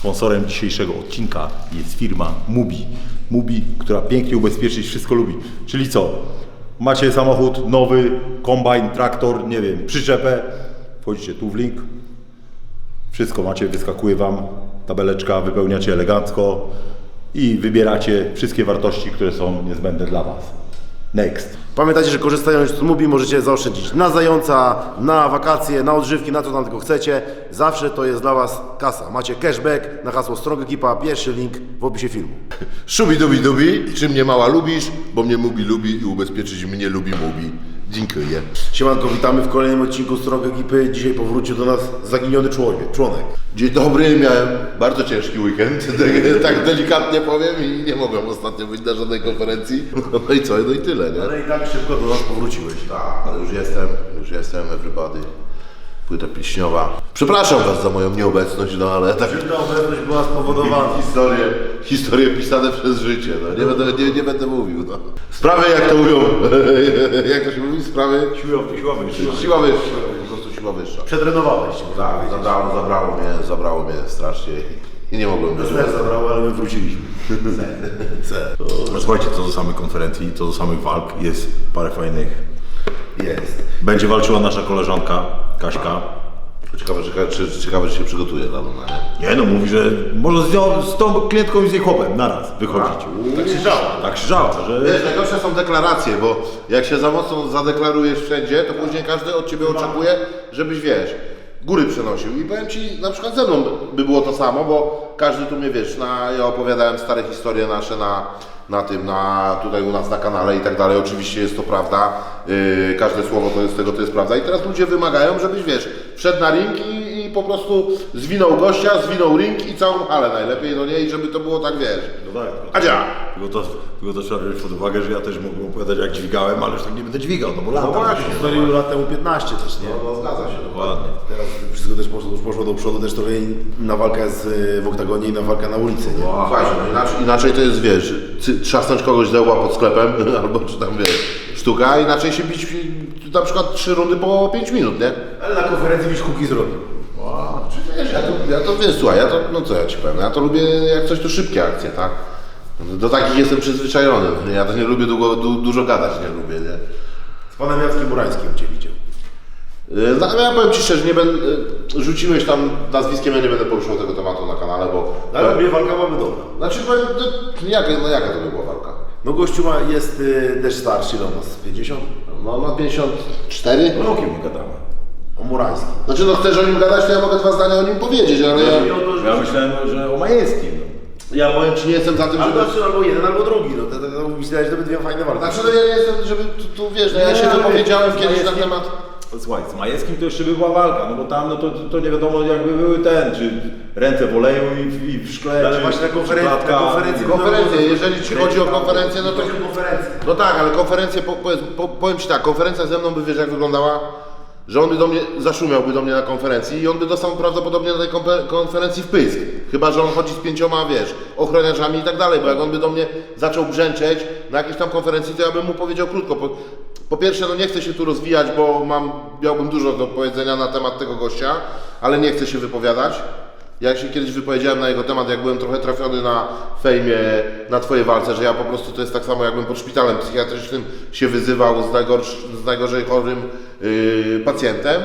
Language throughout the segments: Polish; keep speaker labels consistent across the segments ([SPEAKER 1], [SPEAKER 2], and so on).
[SPEAKER 1] Sponsorem dzisiejszego odcinka jest firma Mubi. Mubi, która pięknie ubezpieczyć wszystko lubi. Czyli co? Macie samochód nowy, kombajn, traktor, nie wiem, przyczepę. Wchodzicie tu w link. Wszystko macie, wyskakuje Wam tabeleczka, wypełniacie elegancko i wybieracie wszystkie wartości, które są niezbędne dla Was. Next.
[SPEAKER 2] Pamiętajcie, że korzystając z Mubi możecie zaoszczędzić na zająca, na wakacje, na odżywki, na co tam tylko chcecie. Zawsze to jest dla Was kasa. Macie cashback na hasło Strong Ekipa, pierwszy link w opisie filmu.
[SPEAKER 3] Szubi dubi dubi, czy mnie mała lubisz, bo mnie Mubi lubi i ubezpieczyć mnie lubi Mubi. Dziękuję.
[SPEAKER 2] Siemanko, witamy w kolejnym odcinku Strong Ekipy. Dzisiaj powrócił do nas zaginiony człowiek, członek.
[SPEAKER 3] Dzień dobry, miałem bardzo ciężki weekend, tak delikatnie powiem i nie mogłem ostatnio być na żadnej konferencji. No i co, no i tyle, nie?
[SPEAKER 2] Ale i tak szybko do nas powróciłeś.
[SPEAKER 3] Tak, ale już jestem, już jestem, everybody. Płyta piśniowa. Przepraszam Was za moją nieobecność, no ale tak...
[SPEAKER 2] Ta obecność była spowodowana.
[SPEAKER 3] Historie, historie pisane przez życie, no nie będę, nie, nie będę mówił, no. Sprawy, jak to mówią, jak to się mówi, sprawy...
[SPEAKER 1] Siła, siła wyższa.
[SPEAKER 3] Siła wyższa, po prostu siła wyższa.
[SPEAKER 2] Przetrenowałeś się.
[SPEAKER 3] Tak, zabrało, zabrało mnie, zabrało mnie strasznie i nie mogłem być.
[SPEAKER 2] Zer zabrało, ale my wróciliśmy.
[SPEAKER 1] Słuchajcie, co do samej konferencji, co do samych walk, jest parę fajnych.
[SPEAKER 2] Jest.
[SPEAKER 1] Będzie walczyła nasza koleżanka Kaśka.
[SPEAKER 3] Ciekawe, ciekawe, czy, ciekawe, czy się przygotuje na to, nie?
[SPEAKER 1] Nie no, mówi, że może z, nią, z tą klientką i z jej chłopem naraz wychodzić.
[SPEAKER 2] Tak krzyczała.
[SPEAKER 1] Tak krzyczała, że...
[SPEAKER 3] Wiesz, najgorsze są deklaracje, bo jak się za mocno zadeklarujesz wszędzie, to później każdy od Ciebie oczekuje, żebyś, wiesz, góry przenosił. I powiem Ci, na przykład ze mną by było to samo, bo każdy tu mnie, wiesz, na, ja opowiadałem stare historie nasze na, na tym, na, tutaj u nas na kanale i tak dalej. Oczywiście jest to prawda, yy, każde słowo to jest tego, to jest prawda. I teraz ludzie wymagają, żebyś, wiesz, wszedł na ring i, i po prostu zwinął gościa, zwinął ring i całą halę najlepiej, no nie? I żeby to było tak, wiesz,
[SPEAKER 1] No tak, tylko,
[SPEAKER 3] Adzia!
[SPEAKER 1] tylko, to, tylko to trzeba wziąć pod uwagę, że ja też mógłbym opowiadać jak dźwigałem, ale już tak nie będę dźwigał, no bo lata.
[SPEAKER 3] właśnie.
[SPEAKER 2] Historii lat temu 15 też, nie?
[SPEAKER 3] No, no zgadza się.
[SPEAKER 1] Dokładnie.
[SPEAKER 2] Teraz wszystko też poszło, już poszło do przodu, też trochę na walkę z, y, w oktagonie i na walkę na ulicy, nie?
[SPEAKER 3] Słuchajcie, no inaczej, inaczej to jest, wiesz, cy- trzasnąć kogoś z pod sklepem, albo czy tam, wiesz, sztuka, a inaczej się bić y, na przykład trzy rundy po 5 minut, nie?
[SPEAKER 2] Ale na konferencji byś kuki zrobił.
[SPEAKER 3] Wiesz, ja to, ja to, wiesz, słuchaj, ja to, no co ja Ci powiem, ja to lubię jak coś to szybkie akcje, tak? Do takich jestem przyzwyczajony, ja też nie lubię długo, du, dużo gadać, nie lubię, nie?
[SPEAKER 2] Z panem Jackiem Murańskim Cię widział.
[SPEAKER 3] Y, No, ja powiem Ci szczerze, nie będę, y, rzuciłeś tam nazwiskiem, ja nie będę poruszał tego tematu na kanale, bo...
[SPEAKER 2] No, ale mnie walka mamy dobra.
[SPEAKER 3] Znaczy, powiem, no, jaka, no jaka to by była walka?
[SPEAKER 2] No gościu ma, jest y, też starszy, ma? z 50?
[SPEAKER 3] No, ma 54?
[SPEAKER 1] No o kim my gadamy?
[SPEAKER 2] O Murańskim.
[SPEAKER 3] Znaczy, no chcesz o nim gadać, to ja mogę dwa zdania o nim powiedzieć, ale ja,
[SPEAKER 1] Ja myślałem, że o Majewskim. No.
[SPEAKER 3] ja powiem Ci, nie jestem za tym, żeby...
[SPEAKER 2] Albo, znaczy, albo jeden, albo drugi. No, to, to, to myślałem, że to będą dwie fajne walki.
[SPEAKER 3] Znaczy, no ja nie jestem, żeby tu, tu wiesz, no ja
[SPEAKER 1] Nie,
[SPEAKER 3] się
[SPEAKER 1] ale
[SPEAKER 3] wypowiedziałem
[SPEAKER 1] wiesz,
[SPEAKER 3] kiedyś na
[SPEAKER 1] Majewski-
[SPEAKER 3] temat...
[SPEAKER 1] Słuchaj, z Majewskim to jeszcze by była walka, no bo tam no to, to nie wiadomo jakby były ten, czy ręce w oleju i, i w szkle,
[SPEAKER 2] Ale
[SPEAKER 1] czy,
[SPEAKER 2] właśnie na
[SPEAKER 1] czy
[SPEAKER 2] konferencji-
[SPEAKER 1] klatka.
[SPEAKER 2] konferencji-
[SPEAKER 3] Konferencję, jeżeli Ci chodzi o konferencję, no to...
[SPEAKER 2] Chodzi o konferencję.
[SPEAKER 3] No tak, ale konferencję, po, powiedz- po, powiem Ci tak, konferencja ze mną by, wiesz jak wyglądała? Że on by do mnie, zaszumiałby do mnie na konferencji i on by dostał prawdopodobnie na tej konferencji w pysk. Chyba, że on chodzi z pięcioma, wiesz, ochroniarzami i tak dalej, bo jak on by do mnie zaczął brzęczeć na jakiejś tam konferencji, to ja bym mu powiedział krótko. Po, po pierwsze, no nie chcę się tu rozwijać, bo mam, miałbym dużo do powiedzenia na temat tego gościa, ale nie chcę się wypowiadać. Ja się kiedyś wypowiedziałem na jego temat, jak byłem trochę trafiony na fejmie, na Twoje walce, że ja po prostu to jest tak samo, jakbym pod szpitalem psychiatrycznym się wyzywał z, najgorsz, z najgorzej chorym yy, pacjentem.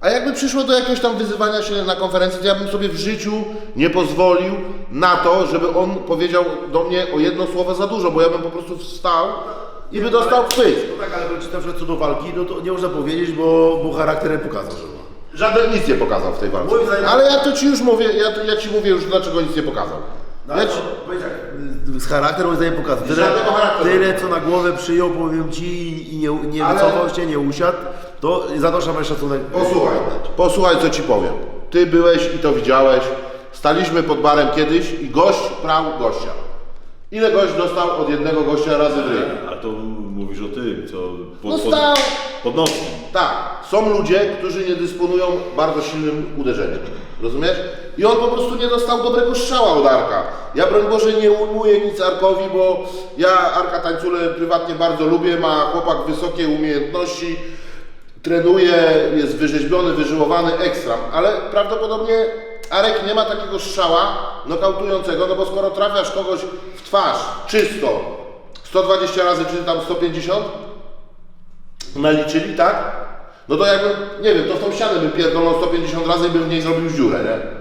[SPEAKER 3] A jakby przyszło do jakiegoś tam wyzywania się na konferencji, to ja bym sobie w życiu nie pozwolił na to, żeby on powiedział do mnie o jedno słowo za dużo, bo ja bym po prostu wstał i by dostał w pysk.
[SPEAKER 2] No tak, ale czy na przykład co do walki, no to nie można powiedzieć, bo, bo charakter pokazał, że.
[SPEAKER 3] Żaden nic nie pokazał w tej walce.
[SPEAKER 2] Moim zdaniem-
[SPEAKER 3] Ale ja to Ci już mówię, ja, to, ja Ci mówię już dlaczego nic nie pokazał.
[SPEAKER 2] No,
[SPEAKER 3] Ja
[SPEAKER 2] ale
[SPEAKER 3] ci,
[SPEAKER 2] to, powiedz tak, z charakteru zdaniem pokazał. Tyle,
[SPEAKER 3] Żadnego charakteru.
[SPEAKER 2] tyle, co na głowę przyjął, powiem Ci, i- i nie, nie
[SPEAKER 3] Ale-
[SPEAKER 2] wycofał się, nie usiadł, to za to trzeba mieć szacunek.
[SPEAKER 3] Posłuchaj, posłuchaj co ci powiem. Ty byłeś i to widziałeś. Staliśmy pod barem kiedyś i gość prał gościa. Ile gość dostał od jednego gościa razy w ryj?
[SPEAKER 1] A to mówisz o tym, co pod,
[SPEAKER 3] No stał.
[SPEAKER 1] pod nosem.
[SPEAKER 3] Tak, są ludzie, którzy nie dysponują bardzo silnym uderzeniem. Rozumiesz? I on po prostu nie dostał dobrego strzała od Arka. Ja broń Boże nie ujmuję nic Arkowi, bo ja Arka Tańcule prywatnie bardzo lubię, ma chłopak wysokie umiejętności, trenuje, jest wyrzeźbiony, wyżyłowany, ekstra, ale prawdopodobnie Arek nie ma takiego strzała nokautującego, no bo skoro trafiasz kogoś w twarz czysto 120 razy, czy tam 150, naliczyli, tak? No to jakbym, nie wiem, to w tą ścianę bym pierdolnął 150 razy i bym w niej zrobił dziurę, nie?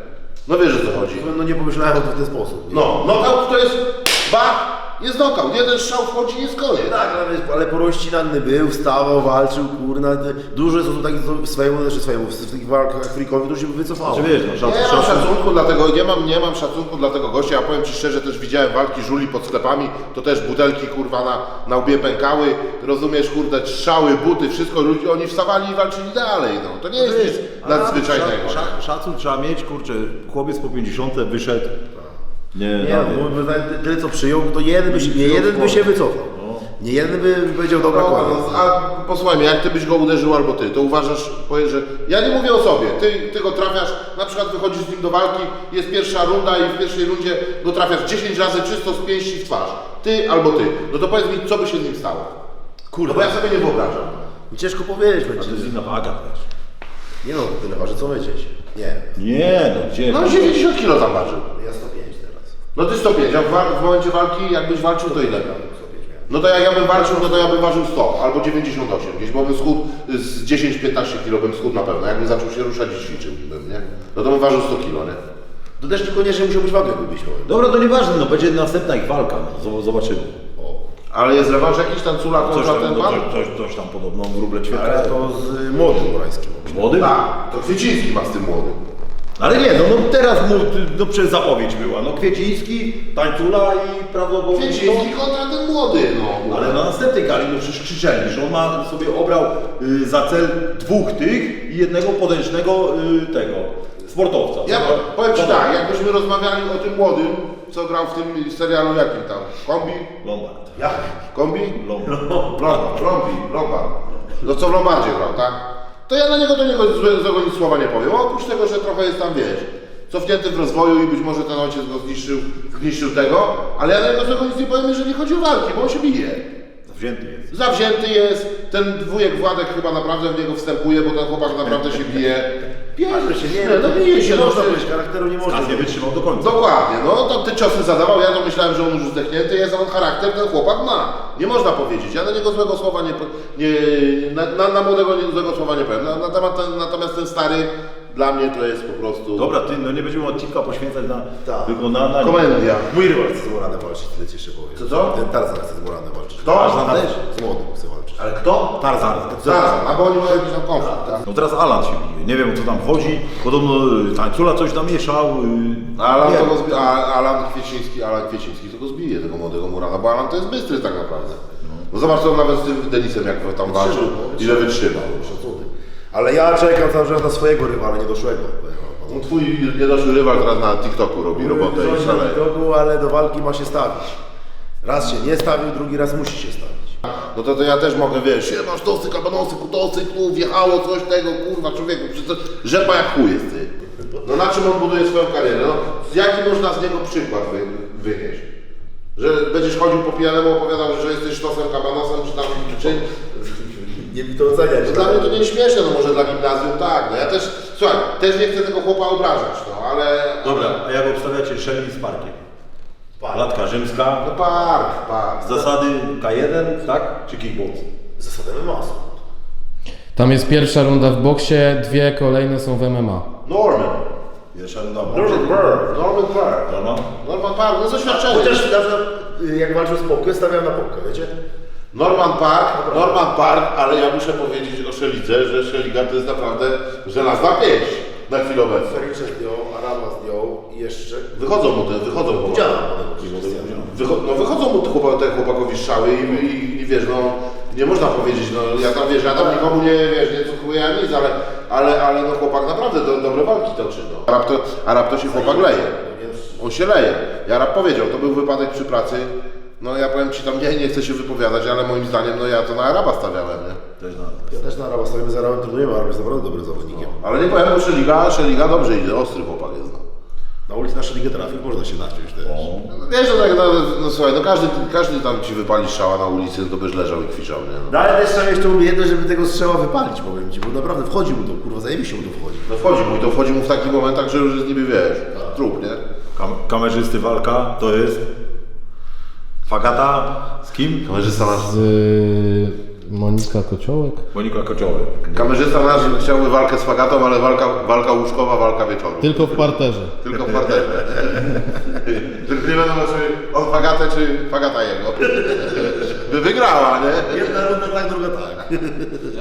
[SPEAKER 3] No wiesz o co chodzi.
[SPEAKER 2] No nie pomyślałem o tym w ten sposób. Nie?
[SPEAKER 3] No, knockout to jest bach, jest knockout. Jeden strzał wchodzi i jest koniec.
[SPEAKER 2] Tak, ale, wiesz, ale porościnany był, wstawał, walczył, kurna. te- Dużo jest osób takich, co swojemu, znaczy swojemu, w tych walkach freakowych, którzy się wycofało.
[SPEAKER 1] Czy wiesz, no,
[SPEAKER 3] Nie mam szacunku dla tego, nie mam, nie mam szacunku dla tego gościa, ja powiem Ci szczerze, też widziałem walki żuli pod sklepami, to też butelki kurwa na, na łbie pękały, rozumiesz, kurde, strzały, buty, wszystko, ludzie, oni wstawali i walczyli dalej, no, to nie jest nic nadzwyczajnego.
[SPEAKER 1] Szac- szac- Szacun trzeba mieć, kurczę, chłopiec po 50 wyszedł. Nie,
[SPEAKER 2] Nie,
[SPEAKER 1] no,
[SPEAKER 2] no, bo tyle co przyjął, to jeden by się, nie jeden by się wycofał. Nie jeden by powiedział, dobra,
[SPEAKER 3] No,
[SPEAKER 2] koniec.
[SPEAKER 3] no, a posłuchaj mnie, jak ty byś go uderzył albo ty, to uważasz, powiesz, że ja nie mówię o sobie, ty, ty go trafiasz, na przykład wychodzisz z nim do walki, jest pierwsza runda i w pierwszej rundzie go trafiasz 10 razy czysto z pięści w twarz. Ty albo ty. No to powiedz mi, co by się z nim stało? Kurde, bo ja sobie nie wyobrażam.
[SPEAKER 2] I ciężko powiedzieć
[SPEAKER 1] to
[SPEAKER 2] będzie.
[SPEAKER 1] jest inna waga też.
[SPEAKER 2] Nie no, tyle waży co my dzieci. Nie,
[SPEAKER 1] Nie, no gdzie?
[SPEAKER 3] No 90 kilo tam ważył.
[SPEAKER 2] ja 105 teraz.
[SPEAKER 3] No ty 105, a w, wa- w momencie walki jakbyś walczył to ile?
[SPEAKER 2] 105 miałem.
[SPEAKER 3] No to jak ja bym walczył, no to ja bym ważył 100 albo 98 gdzieś, bo bym schudł z 10-15 kilo bym schudł na pewno. Jakbym zaczął się ruszać i ćwiczył bym, nie? No to bym ważył 100 kilo, nie?
[SPEAKER 2] To też niekoniecznie musiał być wagę gubić. powiem.
[SPEAKER 1] Dobra, to nieważne, no będzie następna ich walka, no, zob- zobaczymy.
[SPEAKER 3] Ale jest rewanż jakiś tam cula
[SPEAKER 1] Coś
[SPEAKER 3] kontra
[SPEAKER 1] tam,
[SPEAKER 3] ten
[SPEAKER 1] no,
[SPEAKER 3] pan?
[SPEAKER 1] coś, coś, coś tam podobno wróble ćwieka.
[SPEAKER 2] Ale to z młodym Murańskim.
[SPEAKER 1] Młody?
[SPEAKER 3] Tak, to Kwieciński ma z tym młodym.
[SPEAKER 1] Ale nie, no, no teraz mu, no przez zapowiedź była, no Kwieciński, Tańcula i prawdopodobnie...
[SPEAKER 3] Kwieciński kontra ten młody, no.
[SPEAKER 1] Ale na następnej gali, no przecież krzyczeli, że on ma sobie obrał y, za cel dwóch tych i jednego podręcznego y, tego, sportowca.
[SPEAKER 3] Ja
[SPEAKER 1] Co-
[SPEAKER 3] powiem Ci tak, jakbyśmy rozmawiali o tym młodym, co grał w tym serialu jakim tam? Kombi?
[SPEAKER 1] Lombard.
[SPEAKER 3] Jak? Kombi?
[SPEAKER 1] Lombard.
[SPEAKER 3] Lombard, Lombi, Lombard. No co w Lombardzie grał, tak? To ja na niego do niego złe- złego nic słowa nie powiem. Oprócz tego, że trochę jest tam, wiesz, cofnięty w rozwoju i być może ten ojciec go zniszczył, zniszczył tego, ale ja na niego złego nic nie powiem, jeżeli chodzi o walki, bo on się bije.
[SPEAKER 1] Zawzięty jest.
[SPEAKER 3] Zawzięty jest, ten dwójek Władek chyba naprawdę w niego wstępuje, bo ten chłopak naprawdę się bije.
[SPEAKER 2] Bierze się, nie,
[SPEAKER 3] no bije się,
[SPEAKER 2] nie
[SPEAKER 3] no,
[SPEAKER 2] można
[SPEAKER 3] że-
[SPEAKER 2] powiedzieć, charakteru nie można.
[SPEAKER 1] A nie wytrzymał do końca.
[SPEAKER 3] Dokładnie, no to te ciosy zadawał, ja to myślałem, że on już zdechnięty jest, a on charakter ten chłopak ma. Nie można powiedzieć, ja na niego złego słowa nie, po- nie na, na, na młodego nie, złego słowa nie powiem. Na, na temat ten, natomiast ten stary, dla mnie to jest po prostu...
[SPEAKER 1] Dobra, ty, no nie będziemy odcinka poświęcać na,
[SPEAKER 2] Tak.
[SPEAKER 1] tylko na, na
[SPEAKER 3] Komedia.
[SPEAKER 2] Mój rywal chce z Moranem walczyć, tyle ci jeszcze powiem.
[SPEAKER 3] Co, co?
[SPEAKER 2] Ten Tarzan chce z Moranem walczyć.
[SPEAKER 3] Kto? Tarzan
[SPEAKER 2] też? Z młodym chce walczyć.
[SPEAKER 3] Ale kto?
[SPEAKER 2] Tarzan.
[SPEAKER 3] Zaraz, a bo oni mają jakiś tam konflikt, tak?
[SPEAKER 1] No teraz Alan się bije, nie wiem o co tam chodzi, podobno y, Tańcula coś namieszał. y,
[SPEAKER 3] Alan,
[SPEAKER 1] nie
[SPEAKER 3] to
[SPEAKER 1] wiem.
[SPEAKER 3] go zbi- a, Alan Kwieciński, Alan Kwieciński to go zbije, tego młodego Murana, bo Alan to jest bystry tak naprawdę. No zobacz, co on nawet z tym Denisem jak tam walczył, ile wytrzymał.
[SPEAKER 2] Szacunek. Ale ja czekam cały czas na swojego rywala, niedoszłego.
[SPEAKER 3] No twój niedoszły rywal teraz na TikToku robi robotę i szaleje.
[SPEAKER 2] drogu, ale do walki ma się stawić. Raz się nie stawił, drugi raz musi się stawić.
[SPEAKER 3] No to, to ja też mogę, wiesz, się masz tosy, kabanosy, kutosy, tu wjechało coś tego, kurwa, człowieku, przecież rzepa jak chuj jest ty. No na czym on buduje swoją karierę? No, jaki można z niego przykład wy, wynieść? Że będziesz chodził po pijanemu, opowiadał, że jesteś tosem, kabanosem, czy tam, czy...
[SPEAKER 2] Nie mi to oceniać.
[SPEAKER 3] No, dla mnie to nie śmieszne, no może dla gimnazjum tak, no ja też, słuchaj, też nie chcę tego chłopa obrażać, no ale...
[SPEAKER 1] Dobra, a jak obstawiacie Shelly z Parkiem? Latka rzymska,
[SPEAKER 3] No park, park.
[SPEAKER 1] zasady K1, tak? Czy kickbox?
[SPEAKER 2] Zasadę masu.
[SPEAKER 4] Tam jest pierwsza runda w boksie, dwie kolejne są w MMA.
[SPEAKER 3] Norman.
[SPEAKER 1] Jeszcze runda.
[SPEAKER 3] Norman Park. Norman Park.
[SPEAKER 1] Norma?
[SPEAKER 3] Norman Park, no doświadczenie.
[SPEAKER 2] Chociaż na przykład, y, jak walczył z Pokę, stawiam na Pokę, wiecie?
[SPEAKER 3] Norman Park, Norman Park, ale ja muszę powiedzieć o Szelidze, że Szeliga to jest naprawdę żelazna pięść na chwilę obecną.
[SPEAKER 2] Jeszcze...
[SPEAKER 3] Wychodzą mu te, wychodzą mu.
[SPEAKER 2] Działa.
[SPEAKER 3] Wycho, no wychodzą mu te, chłopa, te chłopakowi strzały i, i, i wiesz, no nie można powiedzieć, no ja tam wiesz, ja tam nikomu nie wiesz, nie cukruję ani nic, ale, ale, ale no chłopak naprawdę do, dobre walki toczy, no. To, Arab to się chłopak leje. On się leje. Arab powiedział, to był wypadek przy pracy. No ja powiem ci tam, nie, nie chcę się wypowiadać, ale moim zdaniem, no ja to na Araba stawiałem, nie?
[SPEAKER 1] Też na.
[SPEAKER 2] Ja też na Araba stawimy, z Arabem trenujemy, Arab jest naprawdę dobrym zawodnikiem.
[SPEAKER 3] Ale nie powiem, bo Szeliga, Szeliga dobrze idzie, ostry chłopak
[SPEAKER 2] Na ulicy nasze nie trafik, można się naciąć też.
[SPEAKER 3] No, wiesz, no tak, no, no słuchaj, no każdy, każdy tam ci wypali strzała na ulicy, no to byś leżał i kwiczał, nie? No,
[SPEAKER 2] No ale też trzeba mieć tą umiejętność, żeby tego strzała wypalić, powiem ci, bo naprawdę wchodzi mu to, kurwa, zajebiście mu to wchodzi.
[SPEAKER 3] no wchodzi mu i to wchodzi mu w takich momentach, że już jest niby, wiesz, trup, nie?
[SPEAKER 1] Kam kamerzysty walka to jest Fagata z kim?
[SPEAKER 3] Kamerzysta nasz,
[SPEAKER 4] Z Monika Kociołek.
[SPEAKER 1] Monika Kocioły.
[SPEAKER 3] kamerzysta nasz chciałby walkę z Fagatą, ale walka, walka łóżkowa, walka wieczoru.
[SPEAKER 4] Tylko w parterze.
[SPEAKER 3] Tylko w parterze. Tylko nie wiadomo, czy on Fagatę, czy Fagata jego. By wygrała, nie?
[SPEAKER 2] Jedna runda tak, druga tak.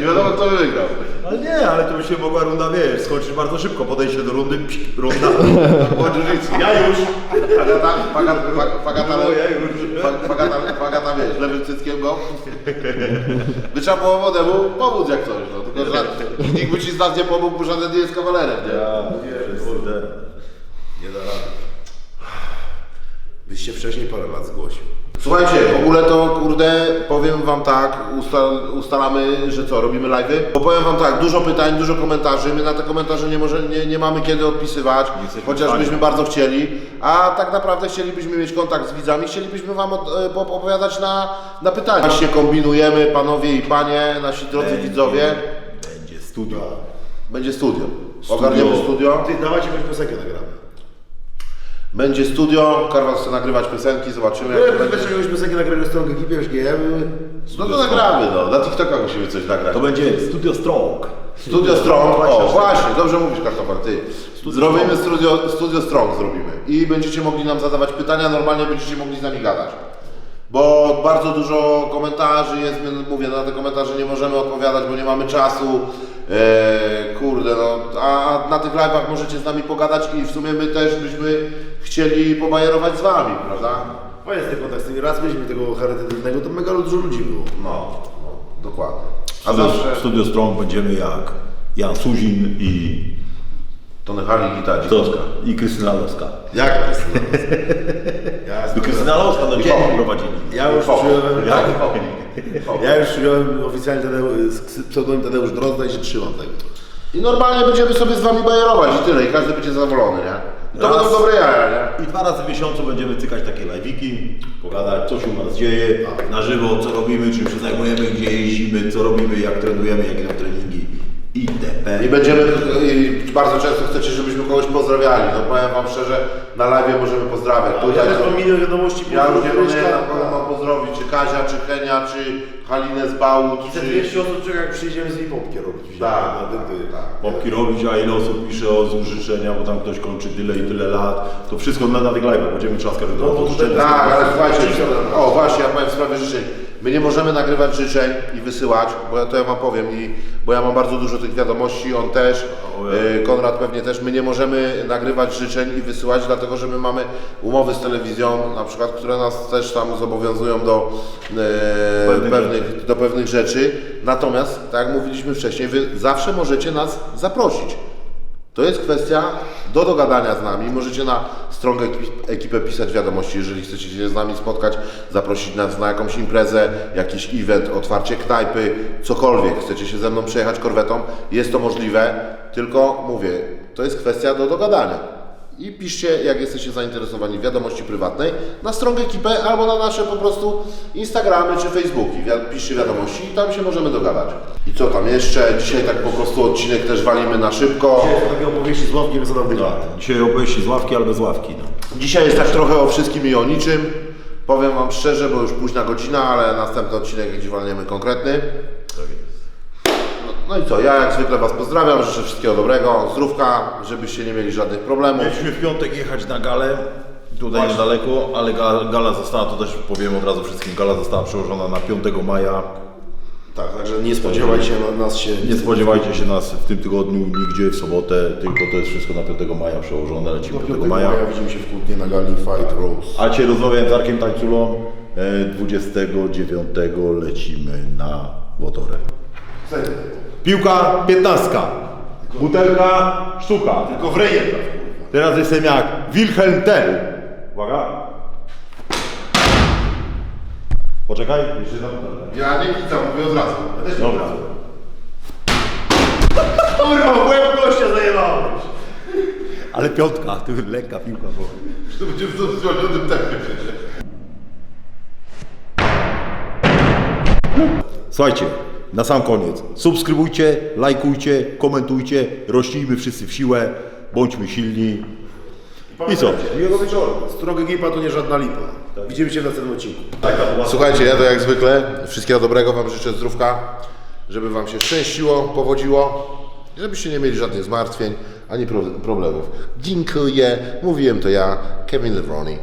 [SPEAKER 3] Nie wiadomo, kto by wygrał.
[SPEAKER 1] Ale nie, ale to by się mogła runda, wiesz, skończyć bardzo szybko. Podejście do rundy, psz, runda.
[SPEAKER 3] Po jiu
[SPEAKER 1] Ja już.
[SPEAKER 3] Fagata,
[SPEAKER 1] No, ja już.
[SPEAKER 3] Fa- Fagata, wiesz, lewym cyckiem go. By trzeba było młodemu pomóc jak coś, no. Tylko, że nikt by ci z nas nie pomógł, bo żaden nie jest kawalerem, nie?
[SPEAKER 1] Ja, kurde.
[SPEAKER 2] Nie da rady. Byś się wcześniej parę lat zgłosił.
[SPEAKER 3] Słuchajcie, w ogóle to kurde, powiem wam tak, ustal, ustalamy, że co, robimy live'y? Bo powiem wam tak, dużo pytań, dużo komentarzy, my na te komentarze nie, może, nie, nie mamy kiedy odpisywać,
[SPEAKER 1] jesteśmy
[SPEAKER 3] chociaż
[SPEAKER 1] fani.
[SPEAKER 3] byśmy bardzo chcieli, a tak naprawdę chcielibyśmy mieć kontakt z widzami, chcielibyśmy wam od, e, po- na, na pytania. Właśnie kombinujemy, panowie i panie, nasi drodzy widzowie,
[SPEAKER 1] Będzie studio.
[SPEAKER 3] będzie studio. Ogarniemy studio.
[SPEAKER 2] Ty, dawajcie jakąś piosenkę nagramy.
[SPEAKER 3] Będzie studio, Karwa chce nagrywać piosenki, zobaczymy jak to
[SPEAKER 2] No,
[SPEAKER 3] będzie.
[SPEAKER 2] weź jakąś piosenkę nagramy z Strong Ekipie, już GM.
[SPEAKER 3] No to nagramy, no. Na TikToka musimy coś nagrać.
[SPEAKER 1] To będzie Studio Strong.
[SPEAKER 3] Studio Strong, o właśnie, dobrze mówisz Kartofel, ty. Zrobimy studio, studio Strong, zrobimy. I będziecie mogli nam zadawać pytania, normalnie będziecie mogli z nami gadać. Bo bardzo dużo komentarzy jest, my- mówię, na te komentarze nie możemy odpowiadać, bo nie mamy czasu. Eee, kurde, no, a na tych live'ach możecie z nami pogadać i w sumie my też byśmy chcieli pobajerować z wami, prawda?
[SPEAKER 2] Fajnie jest ten kontakt z tymi, raz mieliśmy tego charytatywnego, to mega dużo ludzi było.
[SPEAKER 3] No, no dokładnie. A
[SPEAKER 1] Studio,
[SPEAKER 3] zawsze
[SPEAKER 1] Studio Strong będziemy jak Jan Suzin i,
[SPEAKER 3] Tony Hali i ta dziwka.
[SPEAKER 1] i Krystyna Loska.
[SPEAKER 2] Jak jest? Ja,
[SPEAKER 1] No Krystyna Loska, no dzień prowadzili.
[SPEAKER 2] ja już przyjąłem,
[SPEAKER 1] Jak?
[SPEAKER 2] Ja już przyjąłem oficjalnie Tadeusz, pseudonim Tadeusz Drozda i się trzymam tego.
[SPEAKER 3] I normalnie będziemy sobie z wami bajerować i tyle, i każdy będzie zadowolony, nie? I to
[SPEAKER 1] Raz.
[SPEAKER 3] będą dobre jaja, nie?
[SPEAKER 1] I dwa razy w miesiącu będziemy cykać takie live'iki, pogadać co się u nas dzieje, na żywo, co robimy, czym się zajmujemy, gdzie jeździmy, co robimy, jak trenujemy, jakie nam treningi itp.
[SPEAKER 3] I będziemy, i bardzo często chcecie, żebyśmy kogoś pozdrawiali, no powiem wam szczerze, na live możemy pozdrawiać.
[SPEAKER 2] To ja też mam milion wiadomości,
[SPEAKER 3] ja już nie kogo mam pozdrowić, czy Kazia, czy Henia, czy Halinę z Bałut,
[SPEAKER 2] Te
[SPEAKER 3] czy...
[SPEAKER 2] 200 osób czeka jak przyjdziemy z hip-hopkiem robić.
[SPEAKER 3] Tak,
[SPEAKER 2] na tym, ty.
[SPEAKER 3] tak.
[SPEAKER 1] Popki robić, a ile osób pisze o życzenia, bo tam ktoś kończy tyle i tyle lat. To wszystko na, na tych live'ach będziemy trzaskać
[SPEAKER 2] No, bo tutaj-
[SPEAKER 3] Tak, ale słuchajcie, o właśnie, ja powiem w sprawie życzeń. My nie możemy nagrywać życzeń i wysyłać, bo ja to ja wam powiem, i, bo ja mam bardzo dużo tych wiadomości, on też, y, Konrad pewnie też. My nie możemy nagrywać życzeń i wysyłać, dlatego że my mamy umowy z telewizją, na przykład, które nas też tam zobowiązują do,
[SPEAKER 1] Pewnych
[SPEAKER 3] pewnych, do pewnych rzeczy. Natomiast, tak jak mówiliśmy wcześniej, wy zawsze możecie nas zaprosić. To jest kwestia do dogadania z nami. Możecie na Strong ekip- ekipę pisać wiadomości, jeżeli chcecie się z nami spotkać, zaprosić nas na jakąś imprezę, jakiś event, otwarcie knajpy, cokolwiek. Chcecie się ze mną przejechać korwetą, jest to możliwe, tylko mówię, to jest kwestia do dogadania. I piszcie, jak jesteście zainteresowani wiadomości prywatnej na Strong ekipę albo na nasze po prostu Instagramy czy Facebooki. Wi- Piszcie wiadomości i tam się możemy dogadać. I co tam jeszcze? Dzisiaj tak po prostu odcinek też walimy na szybko.
[SPEAKER 2] Dzisiaj są takie opowieści z ławki wysadownych lat.
[SPEAKER 1] Dzisiaj obejść z ławki albo z ławki. No.
[SPEAKER 3] Dzisiaj jest tak trochę o wszystkim i o niczym. Powiem Wam szczerze, bo już późna godzina, ale następny odcinek gdzie walniemy konkretny. No, i co, ja jak zwykle Was pozdrawiam, życzę wszystkiego dobrego, zdrówka, żebyście nie mieli żadnych problemów.
[SPEAKER 1] Mieliśmy w piątek jechać na galę, tutaj niedaleko, ale ga- gala została, to też powiem od razu wszystkim, gala została przełożona na 5 maja.
[SPEAKER 2] Tak, także nie spodziewajcie się na nas się.
[SPEAKER 1] Nie spodziewajcie się nas w tym tygodniu nigdzie w sobotę, tylko to jest wszystko na 5 maja przełożone, lecimy 5
[SPEAKER 2] maja. widzimy się w Kutnie na gali Fight Rose.
[SPEAKER 1] A dzisiaj rozmawiałem z Arkiem Tańculą, e, 29 lecimy na Wotorę. Piłka 15, butelka sztuka.
[SPEAKER 2] Tylko w reje traf,
[SPEAKER 1] Teraz jestem jak Wilhelm Tell. Uwaga. Poczekaj, jeszcze za butelkę.
[SPEAKER 3] Ja nie widzę, mówię od razu.
[SPEAKER 1] Dobra.
[SPEAKER 2] Kurwa, w łeb gościa zajebałeś.
[SPEAKER 1] Ale piątka, to lekka piłka była.
[SPEAKER 3] To będzie w dozwolonym tempie.
[SPEAKER 1] Słuchajcie, na sam koniec. Subskrybujcie, lajkujcie, komentujcie, rośnijmy wszyscy w siłę, bądźmy silni. I co?
[SPEAKER 2] Miłego wieczoru. Strong ekipa to nie żadna lipa. Widzimy się w następnym odcinku.
[SPEAKER 3] Słuchajcie, ja to jak zwykle wszystkiego dobrego Wam życzę zdrówka, żeby Wam się szczęściło, powodziło, i żebyście nie mieli żadnych zmartwień ani pro- problemów. Dziękuję, mówiłem to ja, Kevin Levroni.